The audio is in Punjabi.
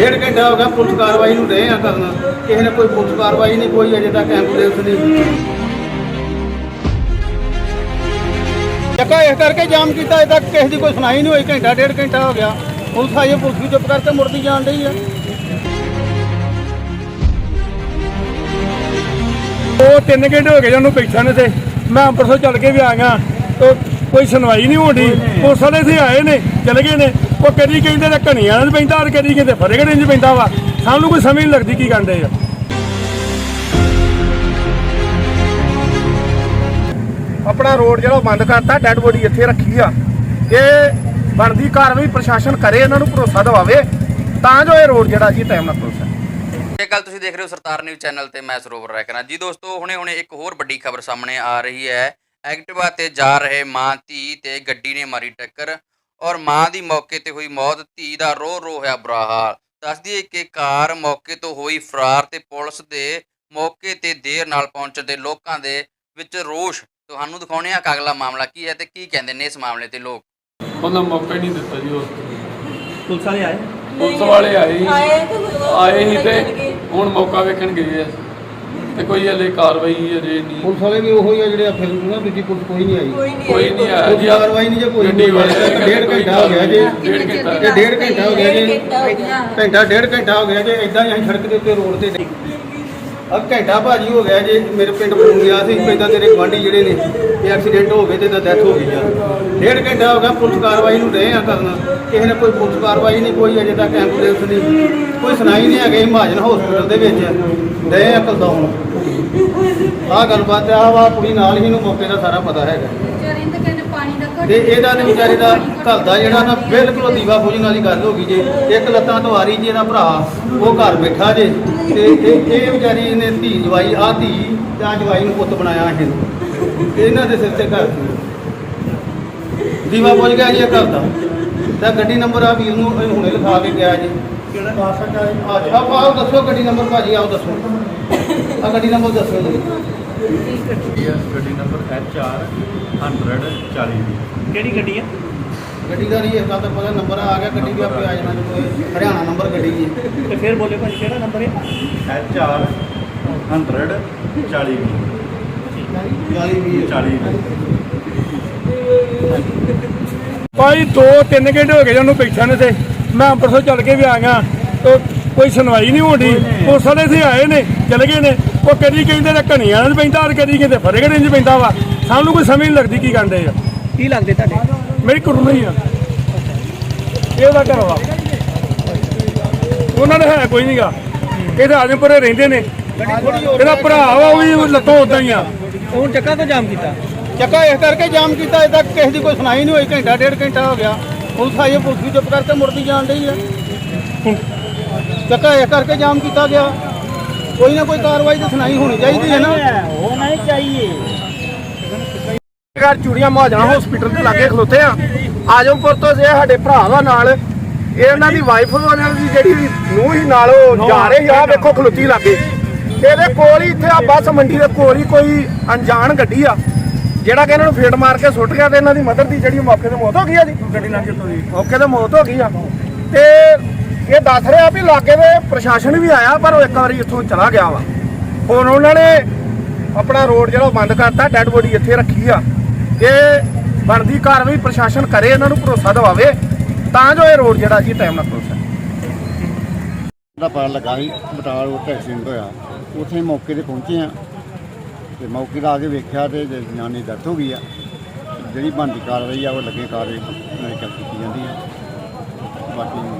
ਡੇਢ ਘੰਟਾ ਹੋ ਗਿਆ ਪੁਲਿਸ ਕਾਰਵਾਈ ਨੂੰ ਰਹੇ ਆ ਕਰਨ। ਕਿਸੇ ਨੇ ਕੋਈ ਪੁਲਿਸ ਕਾਰਵਾਈ ਨਹੀਂ ਕੋਈ ਅਜੇ ਤੱਕ ਐਂਬੂਲੈਂਸ ਨਹੀਂ ਚੱਕਾ। ਇਸ ਕਰਕੇ ਜਾਮ ਕੀਤਾ ਅਜੇ ਤੱਕ ਕਿਸੇ ਦੀ ਕੋਈ ਸੁਣਾਈ ਨਹੀਂ ਹੋਈ ਘੰਟਾ ਡੇਢ ਘੰਟਾ ਹੋ ਗਿਆ। ਪੁਲਿਸ ਆਈ ਹੈ, ਪੁਲਿਸ ਵੀ ਚੁੱਪ ਕਰਕੇ ਮੁੜਦੀ ਜਾਣ ਰਹੀ ਆ ਉਹ ਤਿੰਨ ਘੰਟੇ ਹੋ ਗਏ ਜਾਨੂੰ ਬੈਠਾ ਨੇ ਤੇ ਮੈਂ ਅੰਮ੍ਰਿਤਸਰ ਚੱਲ ਕੇ ਵੀ ਆ ਗਿਆ। ਤੇ ਕੋਈ ਸੁਣਵਾਈ ਨਹੀਂ ਹੋਣੀ ਪੁਲਿਸ ਵਾਲੇ ਇੱਥੇ ਆਏ ਨੇ ਚਲੇ ਗਏ ਨੇ। ਉਹ ਕਦੀ ਕਹਿੰਦੇ ਨੇ ਘਣੀਆਂ ਚ ਪੈਂਦਾ ਔਰ ਕਦੀ ਕਹਿੰਦੇ ਫਰੇਗੜੇ ਚ ਪੈਂਦਾ ਵਾ? ਸਾਨੂੰ ਕੋਈ ਸਮਝ ਨਹੀਂ ਲੱਗਦੀ ਕੀ ਕਰਦੇ ਆ। ਆਪਣਾ ਰੋਡ ਜਿਹੜਾ ਬੰਦ ਕਰਤਾ ਡੈੱਡ ਬੋਡੀ ਇੱਥੇ ਰੱਖੀ ਆ। ਇਹ ਬਣਦੀ ਕਾਰਵਾਈ ਪ੍ਰਸ਼ਾਸਨ ਕਰੇ ਇਹਨਾਂ ਨੂੰ ਭਰੋਸਾ ਦਿਵਾਵੇ ਤਾਂ ਜੋ ਇਹ ਰੋਡ ਜਿਹੜਾ ਜੀ ਟਾਈਮ ਨਾਲ ਖੁੱਲ ਸਕੇ। ਇਹ ਗੱਲ ਤੁਸੀਂ ਦੇਖ ਰਹੇ ਹੋ ਸਰਦਾਰ ਨਿਊਜ਼ ਚੈਨਲ ਤੇ ਮੈਂ ਸਰੋਵਰ ਰਾਇਕਰਾਂ ਜੀ ਦੋਸਤੋ ਹੁਣੇ ਹੁਣੇ ਇੱਕ ਹੋਰ ਵੱਡੀ ਖਬਰ ਸਾਹਮਣੇ ਆ ਰਹੀ ਹੈ। ਐਕਟਿਵਾ ਤੇ ਜਾ ਰਹੇ ਮਾਂ ਧੀ ਤੇ ਗੱਡੀ ਨੇ ਮਾਰੀ ਟੱਕਰ। ਔਰ ਮਾਂ ਦੀ ਮੌਕੇ ਤੇ ਹੋਈ ਮੌਤ ਧੀ ਦਾ ਰੋ ਰੋ ਹੋਇਆ ਬੁਰਾ ਹਾਲ। ਦੱਸ ਦਈਏ ਕਿ ਕਾਰ ਮੌਕੇ ਤੋਂ ਹੋਈ ਫਰਾਰ ਤੇ ਪੁਲਿਸ ਦੇ ਮੌਕੇ ਤੇ ਦੇਰ ਨਾਲ ਪਹੁੰਚਣ ਦੇ ਲੋਕਾਂ ਦੇ ਵਿੱਚ ਰੋਸ਼। ਤੁਹਾਨੂੰ ਦਿਖਾਉਣੇ ਆ ਕਿ ਅਗਲਾ ਮਾਮਲਾ ਕੀ ਹੈ ਤੇ ਕੀ ਕਹਿੰਦੇ ਨੇ ਇਸ ਮਾਮਲੇ ਤੇ ਲੋਕ। ਉਹਨਾਂ ਮੌਕਾ ਹੀ ਨਹੀਂ ਦਿੱਤਾ ਜੀ ਉਸ ਪੁਲਿਸ ਵਾਲੇ ਆਏ? ਪੁਲਿਸ ਵਾਲੇ ਆਏ। ਆਏ ਤੇ ਹੀ। ਹੁਣ ਮੌਕਾ ਵੇਖਣ ਗਏ ਆ। ਤੇ ਕੋਈ ਹਲੇ ਕਾਰਵਾਈ ਅਜੇ ਨਹੀਂ ਪੁਲਿਸ ਵਾਲੇ ਵੀ ਉਹੀ ਆ ਜਿਹੜੇ ਆ ਫਿਰ ਨਾ ਦੂਜੀ ਪੁਲਿਸ ਕੋਈ ਨਹੀਂ ਆਈ। ਕੋਈ ਨਹੀਂ ਕੋਈ ਨਹੀਂ ਆਇਆ। ਕੋਈ ਜੀ ਕਾਰਵਾਈ ਨਹੀਂ ਜੇ ਕੋਈ ਗੱਡੀ ਵਾਲੇ ਡੇਢ ਘੰਟਾ ਹੋ ਗਿਆ ਜੀ। ਡੇਢ ਘੰਟਾ ਇਹ ਡੇਢ ਘੰਟਾ ਹੋ ਗਿਆ ਜੀ। ਘੰਟਾ ਹੋ ਗਿਆ। ਘੰਟਾ ਡੇਢ ਘੰਟਾ ਹੋ ਗਿਆ ਜੀ। ਇਦਾਂ ਹੀ ਅਸੀਂ ਸੜਕ ਦੇ ਉੱਤੇ ਰੋਡ ਤੇ ਆ ਘੰਟਾ ਭਾਜੀ ਹੋ ਗਿਆ ਜੇ ਮੇਰੇ ਪਿੰਡ ਫੋਨ ਗਿਆ ਸੀ ਪੈਦਾ ਤੇਰੇ ਗਵਾਂਢੀ ਜਿਹੜੇ ਨੇ ਇਹ ਐਕਸੀਡੈਂਟ ਹੋ ਗਏ ਤੇ ਤਾਂ ਡੈਥ ਹੋ ਗਈ ਆ। ਡੇਢ ਘੰਟਾ ਹੋ ਗਿਆ ਪੁਲਿਸ ਕਾਰਵਾਈ ਨੂੰ ਰਹੇ ਆ ਕਰਨ। ਕਿਸੇ ਨੇ ਕੋਈ ਪੁਲਿਸ ਕਾਰਵਾਈ ਨਹੀਂ, ਕੋਈ ਅਜੇ ਤੱਕ ਐਂਬੂਲੈਂਸ ਨਹੀਂ। ਕੋਈ ਸੁਣਾਈ ਨਹੀਂ ਹੈਗੇ ਮਹਾਜਨ ਹਸਪੀਟਲ ਦੇ ਵਿੱਚ। ਰਹੇ ਆ ਕਲਦਾਉਣ ਆਹ ਗੱਲਬਾਤ ਆ ਵਾ, ਕੁੜੀ ਨਾਲ ਹੀ ਨੂੰ ਮੌਕੇ ਦਾ ਸਾਰਾ ਪਤਾ ਹੈਗਾ। ਪਾਣੀ ਦਾ ਘੁੱਟ ਤੇ ਇਹਦਾ ਤੇ ਵਿਚਾਰੇ ਦਾ ਘਰ ਦਾ ਜਿਹੜਾ ਨਾ ਬਿਲਕੁਲ ਦੀਵਾ ਬੁਝਣ ਵਾਲੀ ਗੱਲ ਹੋ ਗਈ ਜੇ। ਇੱਕ ਲੱਤਾਂ ਤੋਂ ਆ ਰਹੀ ਜੀ ਇਹਦਾ ਭਰਾ ਉਹ ਘਰ ਬੈਠਾ ਜੇ ਤੇ ਇਹ ਇਹ ਵਿਚਾਰੀ ਨੇ ਧੀ ਜਵਾਈ ਆ ਧੀ ਤੇ ਆ ਜਵਾਈ ਨੂੰ ਪੁੱਤ ਬਣਾਇਆ ਇਹਨੂੰ ਇਹਨਾਂ ਦੇ ਸਿਰ ਤੇ ਘਰ ਸੀ। ਦੀਵਾ ਬੁਝ ਗਿਆ ਜੀ ਇਹ ਘਰ ਦਾ। ਤਾਂ ਗੱਡੀ ਨੰਬਰ ਆ ਵੀਰ ਨੂੰ ਇਹ ਹੁਣੇ ਲਿਖਾ ਕੇ ਗਿਆ ਜੀ। ਕਿਹੜਾ? ਪਾਸਾ ਆ ਆਪ ਆਓ ਦੱਸੋ ਗੱਡੀ ਨੰਬਰ ਭਾਜੀ ਆਓ ਦੱਸੋ। ਆ ਗੱਡੀ ਨੰਬਰ ਦੱਸੋ ਜੀ। ਗੱਡੀ ਨੰਬਰ HR 140 ਦੀ ਕਿਹੜੀ ਗੱਡੀ ਆ? ਗੱਡੀ ਦਾ ਨਹੀਂ ਇਸ ਗੱਲ ਦਾ ਪਤਾ ਨੰਬਰ ਆ ਗਿਆ ਗੱਡੀ ਵੀ ਆਪੇ ਆ ਜਾਣਾ ਜਦੋਂ ਇਹ ਹਰਿਆਣਾ ਨੰਬਰ ਗੱਡੀ ਜੀ। ਤੇ ਫਿਰ ਬੋਲੇ ਭਾਜੀ ਕਿਹੜਾ ਨੰਬਰ ਹੈ HR 140 ਦੀ 40 ਵੀ 40 ਦੀ ਭਾਈ 2-3 ਘੰਟੇ ਹੋ ਗਏ ਜਾਨੂੰ ਬੈਠਾ ਨੇ ਤੇ ਮੈਂ ਅੰਮ੍ਰਿਤਸਰ ਚੱਲ ਕੇ ਵੀ ਆ ਗਿਆ। ਤੇ ਕੋਈ ਸੁਣਵਾਈ ਨਹੀਂ ਹੋਣੀ ਪੁਲਿਸ ਵਾਲੇ ਇੱਥੇ ਆਏ ਨੇ ਚਲੇ ਗਏ ਨੇ। ਉਹ ਕਦੀ ਕਹਿੰਦੇ ਨੇ? ਘਣੀਆਂ ਚ ਪੈਂਦਾ ਔਰ ਕਦੀ ਕਹਿੰਦੇ? ਫਰੇਗੜੇ ਚ ਪੈਂਦਾ ਵਾ। ਸਾਨੂੰ ਕੋਈ ਸਮਝ ਨਹੀਂ ਲੱਗਦੀ ਕੀ ਕਰਦੇ ਆ। ਕੀ ਲੱਗਦੇ ਤੁਹਾਡੇ? ਮੇਰੀ ਕੁੜਮਣੀ ਹੀ ਆ। ਇਹ ਉਹਦਾ ਘਰ ਵਾ। ਉਹਨਾਂ ਦਾ ਹੈ ਕੋਈ ਨਹੀਂਗਾ ਇਹ ਤਾਂ ਆਜਮਪੁਰੇ ਰਹਿੰਦੇ ਨੇ। ਇਹਦਾ ਭਰਾ ਵਾ ਉਹ ਵੀ ਲੱਤੋਂ ਉਦਾਂ ਹੀ ਆ। ਹੁਣ ਚੱਕਾ ਤੋਂ ਜਾਮ ਕੀਤਾ? ਚੱਕਾ ਇਸ ਕਰਕੇ ਜਾਮ ਕੀਤਾ ਤੱਕ ਕਿਸੇ ਦੀ ਕੋਈ ਸੁਣਾਈ ਨਹੀਂ ਹੋਈ। ਘੰਟਾ ਡੇਢ ਘੰਟਾ ਹੋ ਗਿਆ। ਪੁਲਿਸ ਆਈ ਪੁਲਿਸ ਵੀ ਚੁੱਪ ਕਰਕੇ ਮੁੜਦੀ ਜਾਣ ਰਹੀ ਆ। ਚੱਕਾ ਇਸ ਕਰਕੇ ਜਾਮ ਕੀਤਾ ਗਿਆ। ਕੋਈ ਨਾ ਕੋਈ ਕਾਰਵਾਈ ਤੇ ਸੁਣਾਈ ਹੋਣੀ ਚਾਹੀਦੀ ਹੈ ਨਾ। ਹੋਣਾ ਹੀ ਚਾਹੀਏ। ਘਰ ਚੂੜੀਆਂ ਮਹਾਜਣਾ ਹਸਪੀਟਲ ਦੇ ਲਾਗੇ ਖਲੋਤੇ ਆ। ਆਜਮਪੁਰ ਤੋਂ ਜੇ ਸਾਡੇ ਭਰਾ ਵਾ ਨਾਲ ਇਹ ਇਹਨਾਂ ਦੀ ਵਾਈਫ ਉਹਨਾਂ ਦੀ ਜਿਹੜੀ ਨੂੰਹ ਹੀ ਨਾਲ ਉਹ ਜਾ ਰਹੇ ਆ। ਵੇਖੋ ਖਲੋਤੀ ਲਾਗੇ। ਇਹਦੇ ਕੋਲ ਹੀ ਇੱਥੇ ਆ ਬੱਸ ਮੰਡੀ ਦੇ ਕੋਲ ਹੀ ਕੋਈ ਅਣਜਾਣ ਗੱਡੀ ਆ ਜਿਹੜਾ ਕਿ ਇਹਨਾਂ ਨੂੰ ਫੇਟ ਮਾਰ ਕੇ ਸੁੱਟ ਗਿਆ ਤੇ ਇਹਨਾਂ ਦੀ ਮਦਰ ਦੀ ਜਿਹੜੀ ਮੌਕੇ ਤੇ ਮੌਤ ਹੋ ਗਈ ਆ ਜੀ। ਗੱਡੀ ਲੰਘ ਤੋਂ ਜੀ ਮੌਕੇ ਤੇ ਮੌਤ ਹੋ ਗਈ ਆ। ਤੇ ਇਹ ਦੱਸ ਰਿਹਾ ਵੀ ਲਾਗੇ ਦੇ ਪ੍ਰਸ਼ਾਸਨ ਵੀ ਆਇਆ, ਪਰ ਉਹ ਇੱਕ ਵਾਰੀ ਇੱਥੋਂ ਚਲਾ ਗਿਆ ਵਾ। ਹੁਣ ਉਹਨਾਂ ਨੇ ਆਪਣਾ ਰੋਡ ਜਿਹੜਾ ਉਹ ਬੰਦ ਕਰਤਾ, ਡੈੱਡ ਬੋਡੀ ਇੱਥੇ ਰੱਖੀ ਆ। ਇਹ ਬਣਦੀ ਕਾਰਵਾਈ ਪ੍ਰਸ਼ਾਸਨ ਕਰੇ, ਇਹਨਾਂ ਨੂੰ ਭਰੋਸਾ ਦਿਵਾਵੇ, ਤਾਂ ਜੋ ਇਹ ਰੋਡ ਜਿਹੜਾ ਜੀ ਟਾਈਮ ਨਾਲ ਖੁੱਲ ਸਕੇ। ਦਾ ਪਤਾ ਲੱਗਾ ਵੀ ਬਟਾਲ ਉੱਤੇ ਐਕਸੀਡੈਂਟ ਹੋਇਆ। ਉੱਥੇ ਮੌਕੇ ਤੇ ਪਹੁੰਚੇ ਆ ਤੇ ਮੌਕੇ ਦਾ ਆ ਕੇ ਵੇਖਿਆ ਤੇ ਜਨਾਨੀ ਦੀ ਡੈਥ ਹੋ ਗਈ ਆ। ਜਿਹੜੀ ਬਣਦੀ ਕਾਰਵਾਈ ਆ, ਉਹ ਲੱਗੇ ਕਾਰਵਾਈ ਕੀਤੀ ਜਾਂਦੀ ਆ। ਬਾਕੀ ਆ